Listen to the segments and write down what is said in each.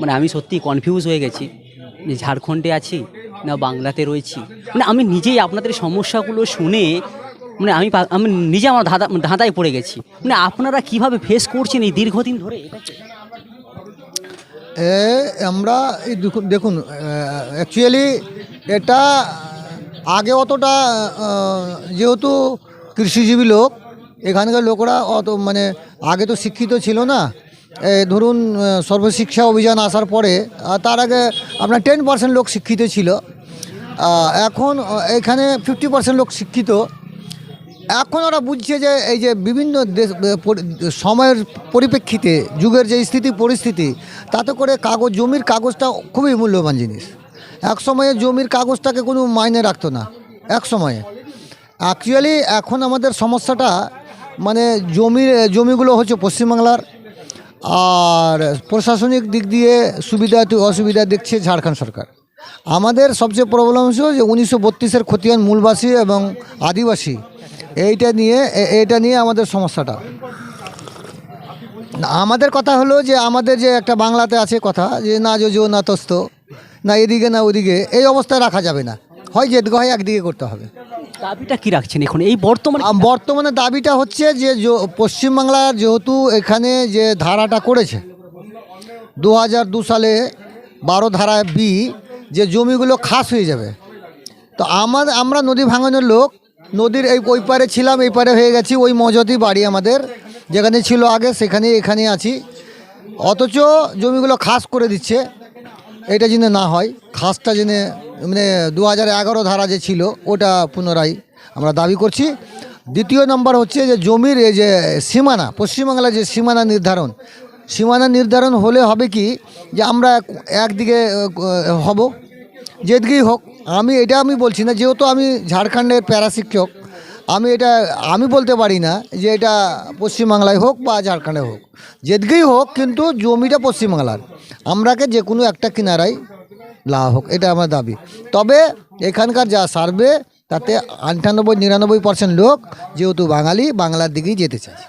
মানে আমি সত্যি কনফিউজ হয়ে গেছি যে ঝাড়খণ্ডে আছি না বাংলাতে রয়েছি। মানে আমি নিজেই আপনাদের সমস্যাগুলো শুনে মানে আমি আমি নিজে আমার ধাঁধা ধাঁধায় পড়ে গেছি। মানে আপনারা কীভাবে ফেস করছেন এই দীর্ঘদিন ধরে? এ, আমরা এই দেখুন অ্যাকচুয়ালি এটা আগে অতটা যেহেতু কৃষিজীবী লোক, এখানকার লোকরা অত মানে আগে তো শিক্ষিত ছিল না। ধরুন সর্বশিক্ষা অভিযান আসার পরে তার আগে আপনার টেন পার্সেন্ট লোক শিক্ষিত ছিল। এখন এখানে ফিফটি পার্সেন্ট লোক শিক্ষিত। এখন ওরা বুঝছে যে, এই যে বিভিন্ন দেশ সময়ের পরিপ্রেক্ষিতে, যুগের যে স্থিতি, পরিস্থিতি, তাতে করে কাগজ, জমির কাগজটা খুবই মূল্যবান জিনিস। এক সময়ে জমির কাগজটাকে কোনো মাইনে রাখতো না, এক সময়ে। অ্যাকচুয়ালি এখন আমাদের সমস্যাটা মানে জমির জমিগুলো হচ্ছে পশ্চিমবাংলার। আর প্রশাসনিক দিক দিয়ে সুবিধা অসুবিধা দেখছে ঝাড়খণ্ড সরকার। আমাদের সবচেয়ে প্রবলেম হচ্ছে যে উনিশশো বত্রিশের খতিয়ান মূলবাসী এবং আদিবাসী, এইটা নিয়ে এইটা নিয়ে আমাদের সমস্যাটা। আমাদের কথা হলো যে আমাদের যে একটা বাংলাতে আছে কথা যে না যোজো না তস্ত, না এদিকে না ওদিকে, এই অবস্থায় রাখা যাবে না। হয় যেদিকে হয় একদিকে করতে হবে। দাবিটা কি রাখছেন এখন? এই বর্তমানে বর্তমানে দাবিটা হচ্ছে যে পশ্চিমবাংলার যেহেতু এখানে যে ধারাটা করেছে দু হাজার দু সালে বারো ধারায় বি যে জমিগুলো খাস হয়ে যাবে। তো আমার, আমরা নদী ভাঙনের লোক, নদীর এই, ওই পারে ছিলাম, এই পারে হয়ে গেছি, ওই মজতি বাড়ি আমাদের, যেখানে ছিল আগে সেখানে এখানে আছি। অথচ জমিগুলো খাস করে দিচ্ছে। এটা যেন না হয়, খাসটা যেন মানে দু হাজার এগারো ধারা যে ছিল, ওটা পুনরায় আমরা দাবি করছি। দ্বিতীয় নম্বর হচ্ছে যে জমির এই যে সীমানা, পশ্চিমবাংলার যে সীমানা নির্ধারণ সীমানা নির্ধারণ হলে হবে কি যে আমরা একদিকে হব, যেদিকেই হোক। আমি, এটা আমি বলছি না, যেহেতু আমি ঝাড়খণ্ডের প্যারা শিক্ষক আমি এটা, আমি বলতে পারি না যে এটা পশ্চিমবাংলায় হোক বা ঝাড়খণ্ডে হোক। যেদিকেই হোক কিন্তু জমিটা পশ্চিমবাংলার। আমরাকে যে কোনো একটা কিনারায় লাভ হোক, এটা আমার দাবি। তবে এখানকার যা সার্ভে, তাতে আটানব্বই, নিরানব্বই পার্সেন্ট লোক যেহেতু বাঙালি, বাংলার দিকেই যেতে চায়।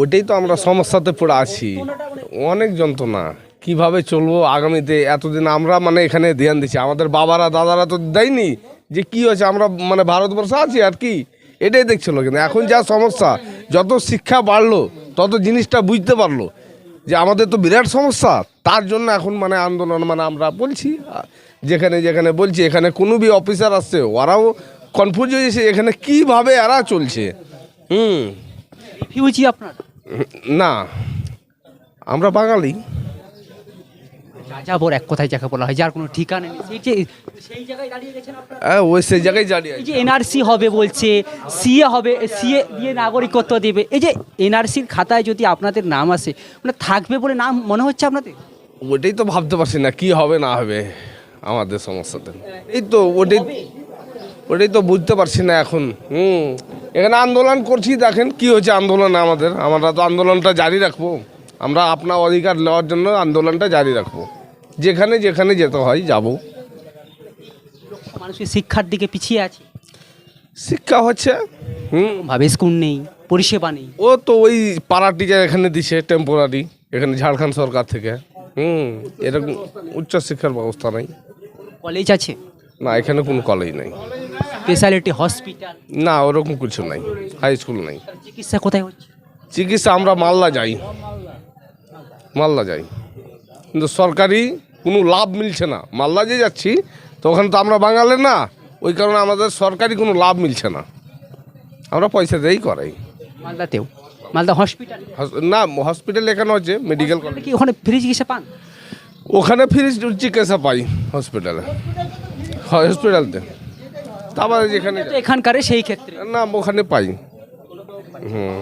ওটাই তো আমরা সমস্যাতে পড়ে আছি। অনেক যন্ত্রণা। কীভাবে চলবো আগামীতে? এতদিন আমরা মানে এখানে ধ্যান দিচ্ছি। আমাদের বাবারা, দাদারা তো দেয়নি যে কি হয়েছে। আমরা মানে ভারতবর্ষে আছি, আর কি? এটাই দেখছিল কিন্তু। এখন যা সমস্যা যত শিক্ষা বাড়লো তত জিনিসটা বুঝতে পারল যে আমাদের তো বিরাট সমস্যা। তার জন্য এখন মানে আন্দোলন মানে আমরা বলছি যেখানে যেখানে বলছি এখানে কোনো বি অফিসার আসছে ওরাও কনফিউজ হয়ে গেছে এখানে কীভাবে এরা চলছে। হুম। আপনার? না আমরা বাঙালি। যাযাবর এক কথায় যাকে বলা হয় যার কোনো ঠিকানা নেই। সেই যে সেই জায়গায় দাঁড়িয়ে গেছেন আপনারা? হ্যাঁ ওই সেই জায়গায় দাঁড়িয়ে এই। যে এনআরসি হবে বলছে সিএ হবে সিএ দিয়ে নাগরিকত্ব দেবে। এই যে এনআরসির খাতায় যদি আপনাদের নাম আসে মানে থাকবে বলে নাম মনে হচ্ছে আপনাদের? ওটাই তো ভাবতে পারছি না কি হবে না হবে আমাদের সমস্যাতে। এই তো ওটাই ওটাই তো বুঝতে পারছি না এখন। হুম এখানে আন্দোলন করছি দেখেন কি হচ্ছে আন্দোলন আমাদের। আমরা তো আন্দোলনটা জারি রাখব। আমরা আপনার অধিকার নেওয়ার জন্য আন্দোলনটা জারি রাখব। যেখানে যেখানে যেতে হয় যাব। শিক্ষার দিকে পিছিয়ে আছে? শিক্ষা হচ্ছে হুম। ভাবে স্কুল নেই পরিষেবা নেই। ও তো ওই পাড়া টিচার এখানে দিছে টেম্পোরারি এখানে ঝাড়খণ্ড সরকার থেকে। হুম এরকম উচ্চশিক্ষার ব্যবস্থা নাই। কলেজ আছে? না এখানে কোনো কলেজ নেই। স্পেশালিটি হসপিটাল না ওরকম কিছু নাই হাই স্কুল নাই। চিকিৎসা কোথায় হচ্ছে? চিকিৎসা আমরা মালদা যাই। মালদা যাই। কিন্তু সরকারি কোনো লাভ মিলছে না। মালদা যে যাচ্ছি তো ওখানে তো আমরা বাঙালি না ওই কারণে আমাদের সরকারি কোনো লাভ মিলছে না। আমরা পয়সা দিয়েই করাই। মালদাতেও? মালদা হসপিটাল না হসপিটাল এখানে হচ্ছে মেডিকেল কলেজ কি ওখানে ফ্রি চিকিৎসা পান? ওখানে ফ্রি চিকিৎসা পাই হসপিটালে হসপিটালতে তারপরে যেখানে এখানকারে সেই ক্ষেত্রে? না ওখানে পাই। হুম।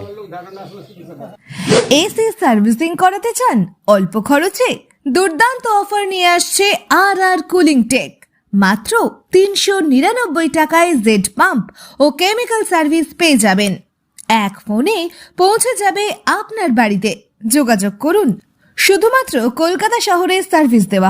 এসি সার্ভিসিং করাতে চান? অল্প খরচে দুর্দান্ত অফার নিয়ে আসছে আর আর কুলিং টেক মাত্র তিনশো নিরানব্বই টাকায় জেড পাম্প ও কেমিক্যাল সার্ভিস পেয়ে যাবেন। এক ফোনে পৌঁছে যাবে আপনার বাড়িতে। যোগাযোগ করুন। শুধুমাত্র কলকাতা শহরে সার্ভিস দেওয়া হয়।